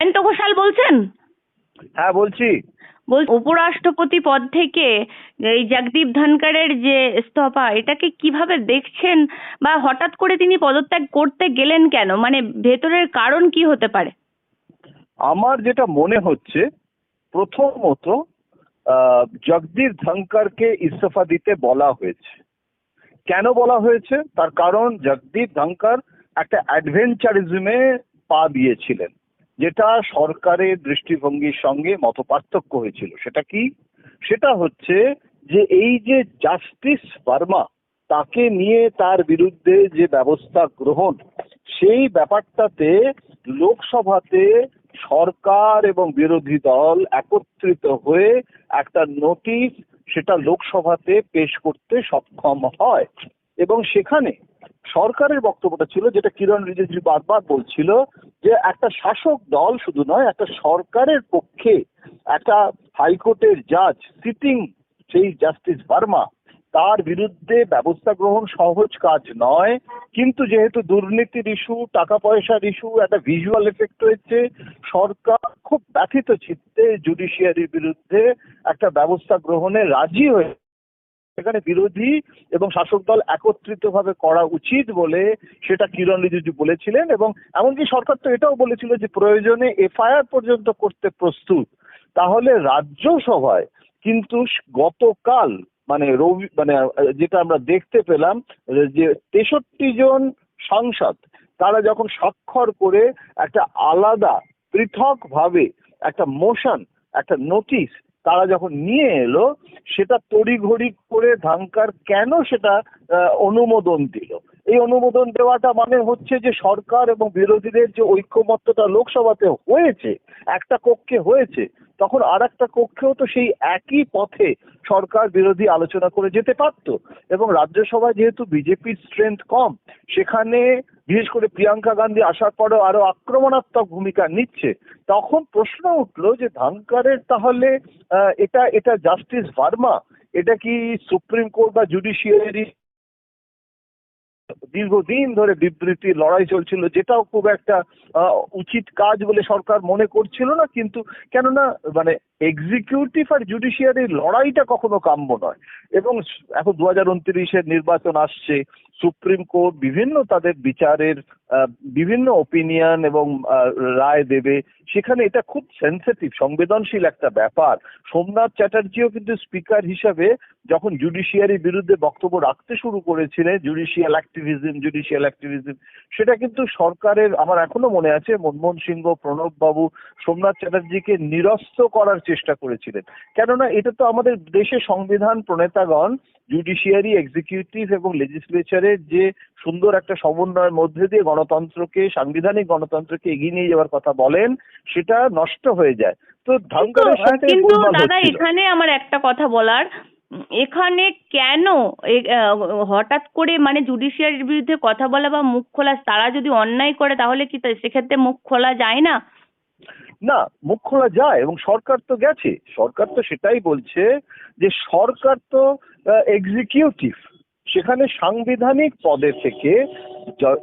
জয়ন্ত ঘোষাল বলছেন? হ্যাঁ বলছি। বল উপরাষ্ট্রপতি পদ থেকে এই জগদীপ ধনকরের যে ইস্তফা এটাকে কীভাবে দেখছেন বা হঠাৎ করে তিনি পদত্যাগ করতে গেলেন কেন? মানে ভেতরের কারণ কি হতে পারে? আমার যেটা মনে হচ্ছে প্রথমত জগদীপ ধনকরকে ইস্তফা দিতে বলা হয়েছে। কেন বলা হয়েছে? তার কারণ জগদীপ ধনকর একটা অ্যাডভেঞ্চারিজমে পা দিয়েছিলেন। যেটা সরকারের দৃষ্টিভঙ্গির সঙ্গে মত পার্থক্য হয়েছিল। সেটা কি? সেটা হচ্ছে যে এই যে জাস্টিস ভার্মা তাকে নিয়ে তার বিরুদ্ধে যে ব্যবস্থা গ্রহণ, সেই ব্যাপারটাতে লোকসভাতে সরকার এবং বিরোধী দল একত্রিত হয়ে একটা নোটিশ সেটা লোকসভাতে পেশ করতে সক্ষম হয়। এবং সেখানে সরকারের বক্তব্যটা ছিল, যেটা কিরণ রিজিজু বারবার বলছিল, যে একটা শাসক দল শুধু নয়, একটা সরকারের পক্ষে একটা হাইকোর্টের জাজ সিটিং সেই জাস্টিস ভার্মা, তার বিরুদ্ধে ব্যবস্থা গ্রহণ সহজ কাজ নয়। কিন্তু যেহেতু দুর্নীতির ইস্যু টাকা পয়সার ইস্যু একটা ভিজুয়াল এফেক্ট হয়েছে সরকার খুব ব্যথিত চিত্তে জুডিশিয়ারির বিরুদ্ধে একটা ব্যবস্থা গ্রহণে রাজি হয়ে সেখানে বিরোধী এবং শাসক দল একত্রিতভাবে করা উচিত বলে সেটা কিরণ রিজিজু বলেছিলেন এবং এমনকি সরকার তো এটাও বলেছিল যে প্রয়োজনে এফআইআর পর্যন্ত করতে প্রস্তুত। তাহলে রাজ্যসভায় কিন্তু গতকাল মানে রবি মানে যেটা আমরা দেখতে পেলাম যে তেষট্টি জন সাংসদ, তারা যখন স্বাক্ষর করে একটা আলাদা পৃথক ভাবে একটা মোশন একটা নোটিশ তারা যখন নিয়ে এলো, সেটা তড়িঘড়ি করে ধাঙ্কার কেন সেটা অনুমোদন দিল? এই অনুমোদন দেওয়াটা মানে হচ্ছে যে সরকার এবং বিরোধীদের যে ঐক্যমত্যটা লোকসভাতে হয়েছে, একটা কক্ষে হয়েছে তখন আর একটা কক্ষেও তো সেই একই পথে সরকার বিরোধী আলোচনা করে যেতে পারতো। এবং রাজ্যসভায় যেহেতু বিজেপির স্ট্রেংথ কম, সেখানে বিশেষ করে প্রিয়াঙ্কা গান্ধী আসার পরেও আরও আক্রমণাত্মক ভূমিকা নিচ্ছে, তখন প্রশ্ন উঠল যে ধানকারের তাহলে এটা এটা জাস্টিস ভার্মা? এটা কি সুপ্রিম কোর্ট বা জুডিশিয়ারি দীর্ঘদিন ধরে বিবৃতি, লড়াই চলছিল, যেটাও খুব একটা উচিত কাজ বলে সরকার মনে করছিল না, কিন্তু কেননা মানে এক্সিকিউটিভ আর জুডিশিয়ারির লড়াইটা কখনো কাম্য নয়। এবং এখন দু হাজার উনত্রিশের নির্বাচন আসছে সুপ্রিম কোর্ট বিভিন্ন তাদের বিচারের বিভিন্ন ওপিনিয়ন এবং রায় দেবে। সেখানে এটা খুব সেন্সিটিভ সংবেদনশীল একটা ব্যাপার। সোমনাথ চ্যাটার্জিও কিন্তু স্পিকার হিসাবে যখন জুডিশিয়ারির বিরুদ্ধে বক্তব্য রাখতে শুরু করেছিলেন জুডিশিয়াল অ্যাক্টিভিজম জুডিশিয়াল অ্যাক্টিভিজম সেটা কিন্তু সরকারের, আমার এখনও মনে আছে, মনমোহন সিংহ, প্রণব বাবু, সোমনাথ চ্যাটার্জিকে নিরস্ত করার চেষ্টা করেছিলেন। কেননা এটা তো আমাদের দেশের সংবিধান প্রণেতাগণ জুডিশিয়ারি এক্সিকিউটিভ এবং লেজিসলেচারের যে সুন্দর একটা সমন্বয়ের মধ্যে দিয়ে গণতন্ত্রকে সাংবিধানিক গণতন্ত্রকে এগিয়ে নিয়ে যাওয়ার কথা বলেন সেটা নষ্ট হয়ে যায়। তো কিন্তু ধনকরের সাথে কিন্তু দাদা এখানে আমার একটা কথা বলার। এখানে কেন হঠাৎ করে মানে জুডিশিয়ারির বিরুদ্ধে কথা বলা বা মুখ খোলা তারা যদি অন্যায় করে তাহলে কি সেক্ষেত্রে মুখ খোলা যায় না? না মুখ খোলা যায় এবং সরকার তো গেছে। সরকার তো সেটাই বলছে যে সরকার তো এক্সিকিউটিভ সেখানে সাংবিধানিক পদে থেকে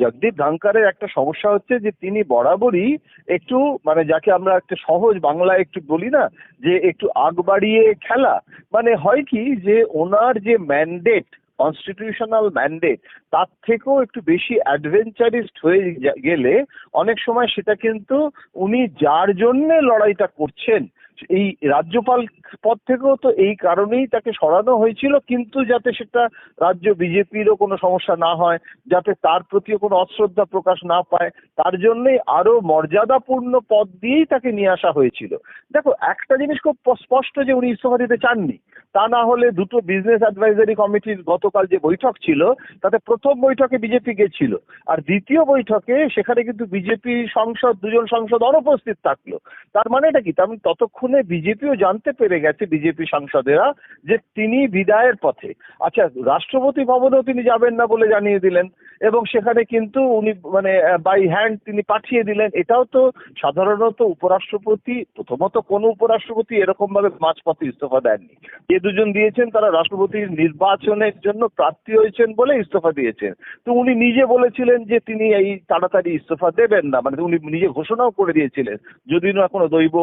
জগদীপ ধনকরের একটা সমস্যা হচ্ছে যে তিনি বরাবরই একটু মানে যাকে আমরা একটা সহজ বাংলায় একটু বলি না, যে একটু আগ বাড়িয়ে খেলা। মানে হয় কি যে ওনার যে ম্যান্ডেট কনস্টিটিউশনাল ম্যান্ডেট তার থেকেও একটু বেশি অ্যাডভেঞ্চারিস্ট হয়ে গেলে অনেক সময় সেটা কিন্তু উনি যার জন্য লড়াইটা করছেন এই রাজ্যপাল পদ থেকেও তো এই কারণেই তাকে সরানো হয়েছিল, কিন্তু যাতে সেটা রাজ্য বিজেপিরও কোনো সমস্যা না হয়, যাতে তার প্রতিও কোনো অশ্রদ্ধা প্রকাশ না পায়, তার জন্যই আরও মর্যাদাপূর্ণ পদ দিয়েই তাকে নিয়ে আসা হয়েছিল। দেখো, একটা জিনিস খুব স্পষ্ট যে উনি ইস্তফা দিতে চাননি, তা না হলে দুটো বিজনেস অ্যাডভাইজারি কমিটির গতকাল যে বৈঠক ছিল, তাতে প্রথম বৈঠকে বিজেপি গেছিল, আর দ্বিতীয় বৈঠকে সেখানে কিন্তু বিজেপি সংসদ, দুজন সংসদ অনুপস্থিত থাকল। তার মানে এটা কি? তার মানে ততক্ষণ এতক্ষণে বিজেপিও জানতে পেরে গেছে, বিজেপি সাংসদেরা, যে তিনি বিদায়ের পথে। আচ্ছা রাষ্ট্রপতি ভবনেও তিনি যাবেন না বলে জানিয়ে দিলেন, এবং সেখানে কিন্তু উনি মানে বাই হ্যান্ড তিনি পাঠিয়ে দিলেন। এটাও তো সাধারণত উপরাষ্ট্রপতি, প্রথমত কোন উপরাষ্ট্রপতি এরকম ভাবে মাঝপথে ইস্তফা দেননি। যে দুজন দিয়েছেন তারা রাষ্ট্রপতির নির্বাচনের জন্য প্রার্থী হয়েছেন বলে ইস্তফা দিয়েছেন। তো উনি নিজে বলেছিলেন যে তিনি এই তাড়াতাড়ি ইস্তফা দেবেন না মানে উনি নিজে ঘোষণাও করে দিয়েছিলেন যদি না কোনো দৈব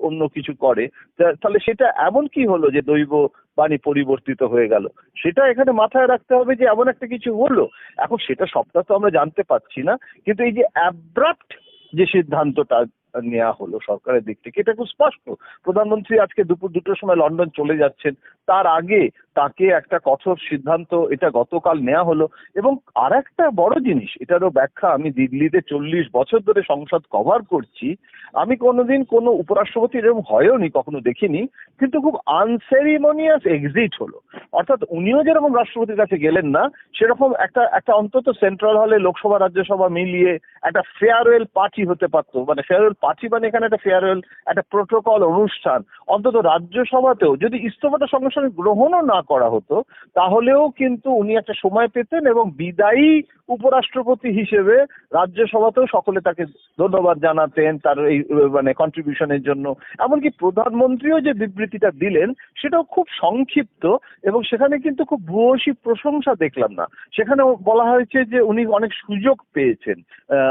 অন্য কিছু করে। তাহলে সেটা এমন কি হলো যে দৈব বাণী পরিবর্তিত হয়ে গেল? সেটা এখানে মাথায় রাখতে হবে যে এমন একটা কিছু হলো। এখন সেটা সবটা তো আমরা জানতে পারছি না। কিন্তু এই যে অ্যাব্রাপ্ট যে সিদ্ধান্তটা নেওয়া হলো সরকারের দিক থেকে। এটা খুব স্পষ্ট। প্রধানমন্ত্রী আজকে দুপুর দুটোর সময় লন্ডন চলে যাচ্ছেন। তার আগে তাকে একটা কঠোর সিদ্ধান্ত এটা গতকাল নেওয়া হলো। এবং আর একটা বড় জিনিস, এটারও ব্যাখ্যা আমি দিল্লিতে চল্লিশ বছর ধরে সংসদ কভার করছি। আমি কোনোদিন কোনো উপরাষ্ট্রপতি এরকম হয়ওনি, কখনো দেখিনি। কিন্তু খুব আনসেরিমনিয়াস এক্সিট হলো। অর্থাৎ উনিও যেরকম রাষ্ট্রপতির কাছে গেলেন না, সেরকম একটা একটা অন্তত সেন্ট্রাল হলে লোকসভা, রাজ্যসভা মিলিয়ে একটা ফেয়ারওয়েল পার্টি হতে পারতো। মানে ফেয়ারওয়েল পার্টি মানে এখানে একটা ফেয়ারওয়েল একটা প্রোটোকল অনুষ্ঠান। অন্তত রাজ্যসভাতেও যদি ইস্তফাটা সঙ্গে সঙ্গে গ্রহণও না করা হতো, তাহলেও কিন্তু উনি একটা সময় পেতেন এবং বিদায়ী উপরাষ্ট্রপতি হিসেবে রাজ্যসভাতেও সকলে তাকে ধন্যবাদ জানাতেন তার এই মানে কন্ট্রিবিউশনের জন্য। এমনকি প্রধানমন্ত্রীও যে বিবৃতিটা দিলেন, সেটাও খুব সংক্ষিপ্ত এবং সেখানে কিন্তু খুব ভূয়সী প্রশংসা দেখলাম না। সেখানে বলা হয়েছে যে উনি অনেক সুযোগ পেয়েছেন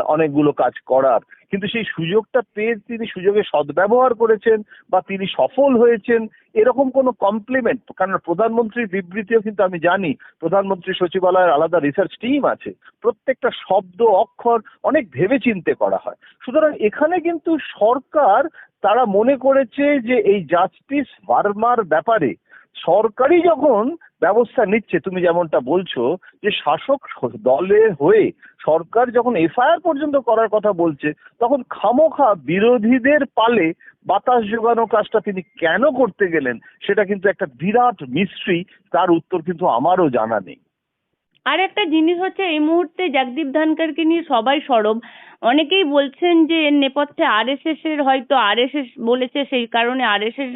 অনেকগুলো কাজ করার। কিন্তু সেই সুযোগটা পেয়ে তিনি সুযোগের সদ্ব্যবহার করেছেন বা তিনি সফল হয়েছেন, এরকম কোনো কমপ্লিমেন্ট কারণ প্রধানমন্ত্রীর বিবৃতিও কিন্তু আমি জানি প্রধানমন্ত্রী সচিবালয়ের আলাদা রিসার্চ টিম আছে। প্রত্যেকটা শব্দ, অক্ষর অনেক ভেবেচিন্তে করা হয়। সুতরাং এখানে কিন্তু সরকার তারা মনে করেছে যে এই জাস্টিস ভার্মার ব্যাপারে সরকারই যখন ব্যবস্থা নিচ্ছে, তুমি যেমনটা বলছো যে শাসক দলের হয়ে সরকার যখন এফআইআর পর্যন্ত করার কথা বলছে, তখন খামোখা বিরোধীদের পালে বাতাস যোগানো কাজটা তিনি কেন করতে গেলেন, সেটা কিন্তু একটা বিরাট মিস্ট্রি, তার উত্তর কিন্তু আমারও জানা নেই। আর একটা জিনিস হচ্ছে, এই মুহূর্তে জগদীপ ধনকরকে নিয়ে সবাই সরব। অনেকেই বলছেন যে, এর নেপথ্যে আরএসএস এর হয়তো আরএসএস বলেছে, সেই কারণে আরএসএস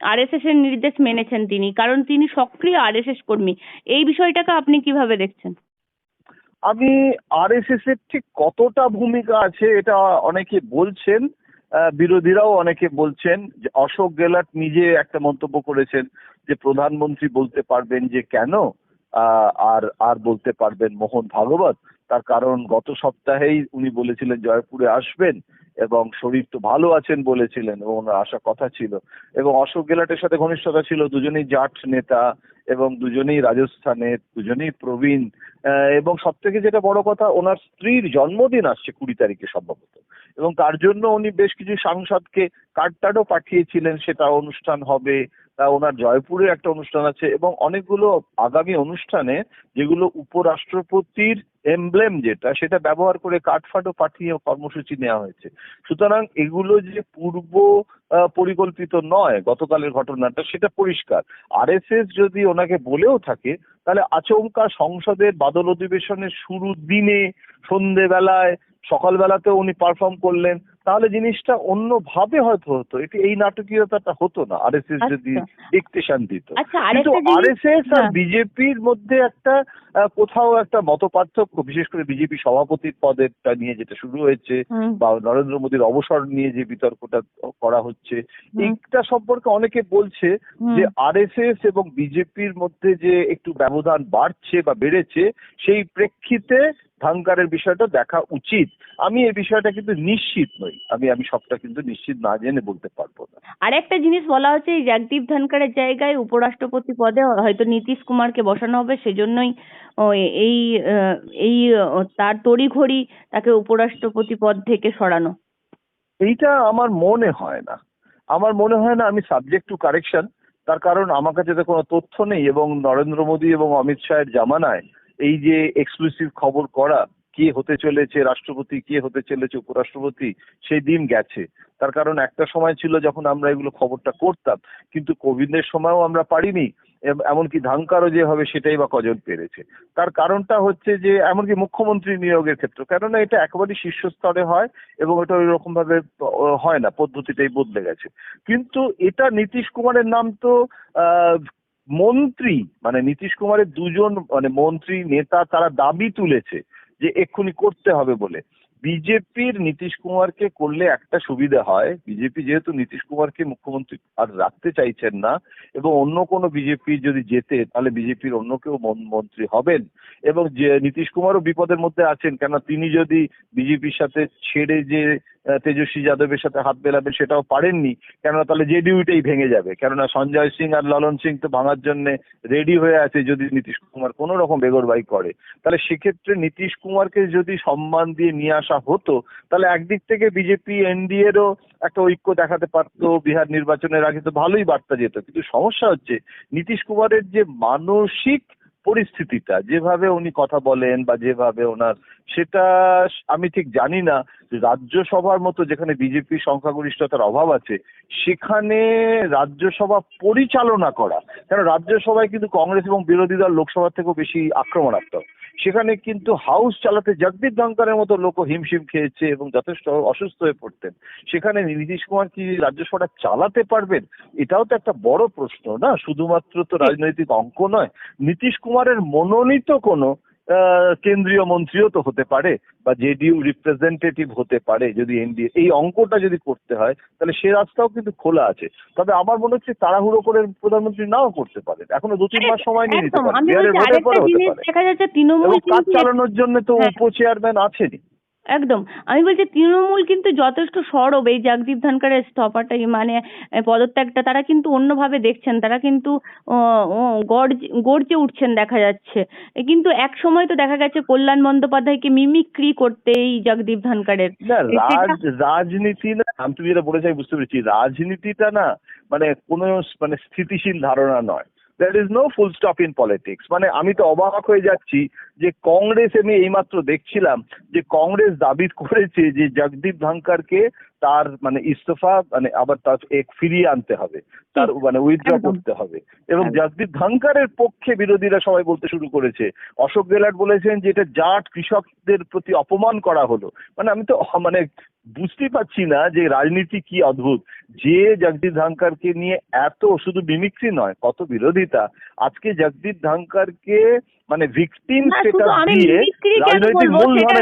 আরএসএস এর নির্দেশ মেনেছেন তিনি, কারণ তিনি সক্রিয় আরএসএস কর্মী। এই বিষয়টাকে আপনি কীভাবে দেখছেন? আমি আরএসএস এর ঠিক কতটা ভূমিকা আছে, এটা অনেকে বলছেন বিরোধীরাও অনেকে বলছেন, যে অশোক গেহলট নিজে একটা মন্তব্য করেছেন, যে প্রধানমন্ত্রী বলতে পারবেন যে কেন? আর আর বলতে পারবেন মোহন ভাগবত। তার কারণ গত সপ্তাহেই উনি বলেছিলেন জয়পুরে আসবেন এবং শরীর তো ভালো আছেন বলেছিলেন এবং ওনার আসার কথা ছিল। এবং অশোক গেলাটের সাথে ঘনিষ্ঠতা ছিল, দুজনেই জাট নেতা এবং দুজনেই রাজস্থানের দুজনেই প্রবীণ। এবং সব থেকে যেটা বড় কথা, ওনার স্ত্রীর জন্মদিন আসছে কুড়ি তারিখে সম্ভবত। এবং তার জন্য উনি বেশ কিছু সাংসদকে কার্ড পাঠিয়েছিলেন, সেটা অনুষ্ঠান হবে, তা ওনার জয়পুরে একটা অনুষ্ঠান আছে এবং অনেকগুলো আগামী অনুষ্ঠানে যেগুলো উপরাষ্ট্রপতির এমব্লেম যেটা, সেটা ব্যবহার করে কার্ডফাটও পাঠিয়ে কর্মসূচি নেওয়া হয়েছে। সুতরাং এগুলো যে পূর্ব পরিকল্পিত নয় গতকালের ঘটনাটা, সেটা পরিষ্কার। আরএসএস যদি ওনাকে বলেও থাকে, তাহলে আচমকা সংসদের বাদল অধিবেশনের শুরুর দিনে সন্ধেবেলায় সকালবেলাতেও উনি পারফর্ম করলেন তাহলে জিনিসটা অন্যভাবে হয়তো হতো এটি এই নাটকীয়তাটা হতো না আরএসএস যদি আচ্ছা। ডিকটেশন দিত আচ্ছা কিন্তু আরেকটা জিনিস আরএসএস আর। বিজেপির মধ্যে একটা কোথাও একটা মত পার্থক্য বিশেষ করে বিজেপি সভাপতির পদেরটা নিয়ে যেটা শুরু হয়েছে বা নরেন্দ্র মোদীর অবসর নিয়ে যে বিতর্কটা করা হচ্ছে এইটা সম্পর্কে অনেকে বলছে। যে আরএসএস এবং বিজেপির মধ্যে যে একটু ব্যবধান বাড়ছে বা বেড়েছে সেই প্রেক্ষিতে ধাঙ্কারের বিষয়টা দেখা উচিত। আমি এই বিষয়টা কিন্তু নিশ্চিত নই। আমি আমি সবটা কিন্তু নিশ্চিত না জেনে বলতে পারব না। আর একটা জিনিস বলা হচ্ছে এই জগদীপ ধনকরের জায়গায় উপরাষ্ট্রপতি পদে হয়তো নীতিশ কুমারকে বসানো হবে সেজন্যই এই এই তার তড়িঘড়ি তাকে উপরাষ্ট্রপতি পদ থেকে সরানো। এইটা আমার মনে হয় না। আমার মনে হয় না আমি সাবজেক্ট টু কারেকশন তার কারণ আমার কাছে তো কোনো তথ্য নেই এবং নরেন্দ্র মোদী এবং অমিত শাহের জামানায় এই যে এক্সক্লুসিভ খবর করা, কে হতে চলেছে রাষ্ট্রপতি, কে হতে চলেছে উপরাষ্ট্রপতি, সেই দিন গেছে। তার কারণ একটা সময় ছিল যখন আমরা এগুলো খবরটা করতাম, কিন্তু কোভিডের সময়ও আমরা পারিনি এম- এমনকি ধানকারও যে হবে সেটাই বা কজন পেরেছে। তার কারণটা হচ্ছে যে, এমনকি মুখ্যমন্ত্রী নিয়োগের ক্ষেত্রে কেননা এটা একেবারেই শীর্ষস্তরে হয় এবং এটা ওই রকম ভাবে হয় না, পদ্ধতিটাই বদলে গেছে। কিন্তু এটা নীতিশ কুমারের নাম তো মন্ত্রী মানে নীতিশ কুমারের দুজন মানে মন্ত্রী, নেতা তারা দাবি তুলেছে যে এক্ষুনি করতে হবে বলে। বিজেপির নীতিশ কুমারকে করলে একটা সুবিধা হয়। বিজেপি যেহেতু নীতিশ কুমারকে মুখ্যমন্ত্রী আর রাখতে চাইছেন না এবং অন্য কোনো বিজেপি যদি যেতে তাহলে বিজেপির অন্য কেউ মন্ত্রী হবেন। এবং যে নীতিশ কুমারও বিপদের মধ্যে আছেন কেন তিনি যদি বিজেপির সাথে ছেড়ে যে তেজস্বী যাদবের সাথে হাত মেলাবেন সেটাও পারেননি। কেননা তাহলে জেডিউটাই ভেঙে যাবে। কেননা সঞ্জয় সিং আর ললন সিং তো ভাঙার জন্য রেডি হয়ে আছে যদি নীতিশ কুমার কোনো রকম বেগরবাই করে। তাহলে সেক্ষেত্রে নীতিশ কুমারকে যদি সম্মান দিয়ে নিয়ে আসা হতো, তাহলে একদিক থেকে বিজেপি, এনডিএরও একটা ঐক্য দেখাতে পারতো, বিহার নির্বাচনের আগে তো ভালোই বার্তা যেত। কিন্তু সমস্যা হচ্ছে, নীতিশ কুমারের যে মানসিক পরিস্থিতিটা, যেভাবে উনি কথা বলেন বা যেভাবে ওনার, সেটা আমি ঠিক জানি না। রাজ্যসভার মতো যেখানে বিজেপি সংখ্যাগরিষ্ঠতার অভাব আছে, সেখানে রাজ্যসভা পরিচালনা করা। কেন, রাজ্যসভায় কিন্তু কংগ্রেস এবং বিরোধী দল লোকসভা থেকেও বেশি আক্রমণাত্মক। সেখানে কিন্তু হাউস চালাতে জগদীপ ধনকরের মতো লোক হিমশিম খেয়েছে এবং যথেষ্ট অসুস্থ হয়ে পড়তেন। সেখানে নীতিশ কুমার কি রাজ্যসভাটা চালাতে পারবেন? এটাও তো একটা বড় প্রশ্ন না? শুধুমাত্র তো রাজনৈতিক অঙ্ক নয় নীতিশ কুমারের মনোনীত কোনো কেন্দ্রীয় মন্ত্রীও তো হতে পারে বা জেডিউ রিপ্রেজেন্টেটিভ হতে পারে যদি এনডিএ এই অঙ্কটা যদি করতে হয় তাহলে সে রাস্তাও কিন্তু খোলা আছে। তবে আমার মনে হচ্ছে তাড়াহুড়ো করে প্রধানমন্ত্রী নাও করতে পারে এখনও দু তিন মাস সময় নিয়ে নিতে পারে তৃণমূল কাজ চালানোর জন্য তো হ্যাঁ। উপ চেয়ারম্যান আছেনই। একদম। আমি বলছি তৃণমূল কিন্তু যথেষ্ট সরব। এই জগদীপ ধনকরের স্তফাটা মানে পদত্যাগটা তারা কিন্তু অন্যভাবে দেখছেন। তারা কিন্তু গর্জে গর্জে উঠছেন দেখা যাচ্ছে। কিন্তু এক সময় তো দেখা গেছে কল্যাণ বন্দ্যোপাধ্যায়কে মিমিক্রি করতে এই জগদীপ রাজ রাজনীতি না আমি তুমি যেটা বলেছ বুঝতে পেরেছি। রাজনীতিটা না মানে কোনো মানে স্থিতিশীল ধারণা নয়। There is no full stop in politics মানে আমি তো অবাক হয়ে যাচ্ছি যে কংগ্রেস আমি এইমাত্র দেখছিলাম যে কংগ্রেস দাবি করেছে যে জগদীপ ধনকরকে তার মানে ইস্তফা মানে আবার তার এক ফিরিয়ে আনতে হবে। তার মানে উইথড্র করতে হবে। এবং একদম। জগদীপ ধনকরের পক্ষে বিরোধীরা সবাই বলতে শুরু করেছে। অশোক গেহলট বলেছেন যে এটা জাট কৃষকদের প্রতি অপমান করা হলো। মানে আমি তো মানে বুঝতেই পারছি না যে রাজনীতি কি অদ্ভুত। যে জগদীপ ধানকারকে নিয়ে এত শুধু বিমিক্রি নয় কত বিরোধিতা। আজকে জগদীপ ধানকারকে মানে ভিকটিম দিয়ে রাজনৈতিক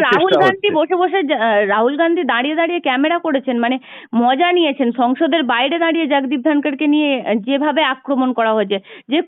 রাহুল গান্ধী বসে বসে রাহুল গান্ধী দাঁড়িয়ে দাঁড়িয়ে ক্যামেরা করেছেন মানে মজা নিয়েছেন সংসদের বাইরে দাঁড়িয়ে জগদীপ ধনকরকে নিয়ে যেভাবে আক্রমণ করা হয়েছে। যে